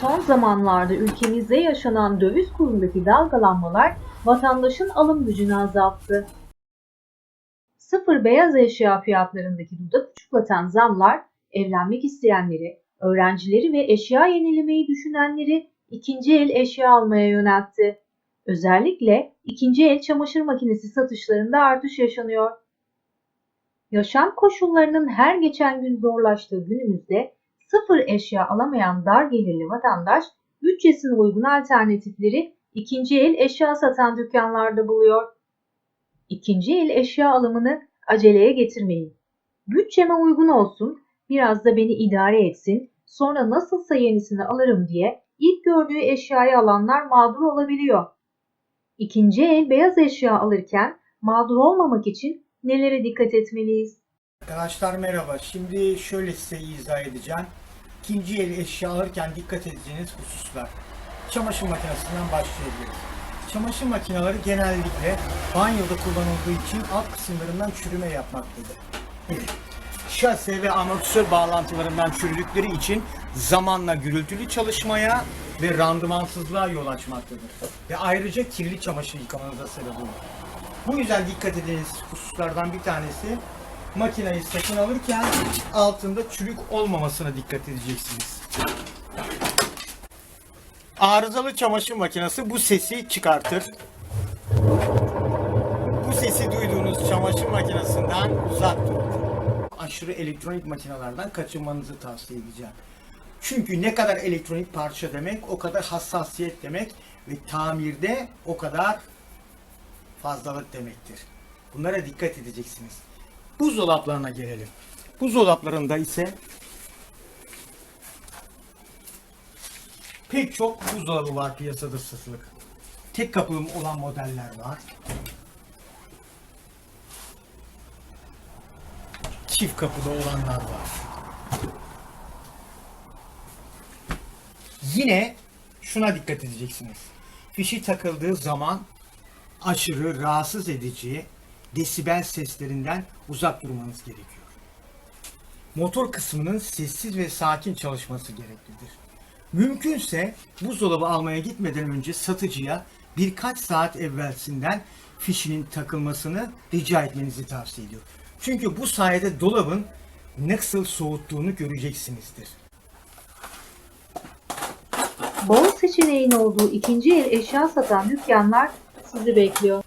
Son zamanlarda ülkemizde yaşanan döviz kurundaki dalgalanmalar vatandaşın alım gücünü azalttı. Sıfır beyaz eşya fiyatlarındaki dudak uçuklatan zamlar evlenmek isteyenleri, öğrencileri ve eşya yenilemeyi düşünenleri ikinci el eşya almaya yöneltti. Özellikle ikinci el çamaşır makinesi satışlarında artış yaşanıyor. Yaşam koşullarının her geçen gün zorlaştığı günümüzde sıfır eşya alamayan dar gelirli vatandaş bütçesine uygun alternatifleri ikinci el eşya satan dükkanlarda buluyor. İkinci el eşya alımını aceleye getirmeyin. Bütçeme uygun olsun, biraz da beni idare etsin, sonra nasılsa yenisini alırım diye ilk gördüğü eşyayı alanlar mağdur olabiliyor. İkinci el beyaz eşya alırken mağdur olmamak için nelere dikkat etmeliyiz? Arkadaşlar merhaba. Şimdi şöyle size izah edeceğim. İkinci el eşya alırken dikkat edeceğiniz hususlar. Çamaşır makinesinden başlayabiliriz. Çamaşır makineleri genellikle banyoda kullanıldığı için alt kısımlarından çürüme yapmaktadır. Şase ve amortisör bağlantılarından çürüdükleri için zamanla gürültülü çalışmaya ve randımansızlığa yol açmaktadır. Ve ayrıca kirli çamaşır yıkamanıza sebep olur. Bu yüzden dikkat ediniz hususlardan bir tanesi makineyi satın alırken altında çürük olmamasına dikkat edeceksiniz. Arızalı çamaşır makinesi bu sesi çıkartır. Bu sesi duyduğunuz çamaşır makinesinden uzak durun. Aşırı elektronik makinelerden kaçınmanızı tavsiye edeceğim. Çünkü ne kadar elektronik parça demek o kadar hassasiyet demek ve tamirde o kadar fazlalık demektir. Bunlara dikkat edeceksiniz. Buzdolaplarına gelelim. Buzdolaplarında ise pek çok buzdolabı var piyasada satılık. Tek kapılı olan modeller var. Çift kapılı olanlar var. Yine şuna dikkat edeceksiniz. Fişi takıldığı zaman aşırı rahatsız edici desibel seslerinden uzak durmanız gerekiyor. Motor kısmının sessiz ve sakin çalışması gereklidir. Mümkünse buzdolabı almaya gitmeden önce satıcıya birkaç saat evvelsinden fişinin takılmasını rica etmenizi tavsiye ediyor. Çünkü bu sayede dolabın nasıl soğuttuğunu göreceksinizdir. Bol seçeneğin olduğu ikinci el eşya satan dükkanlar sizi bekliyor.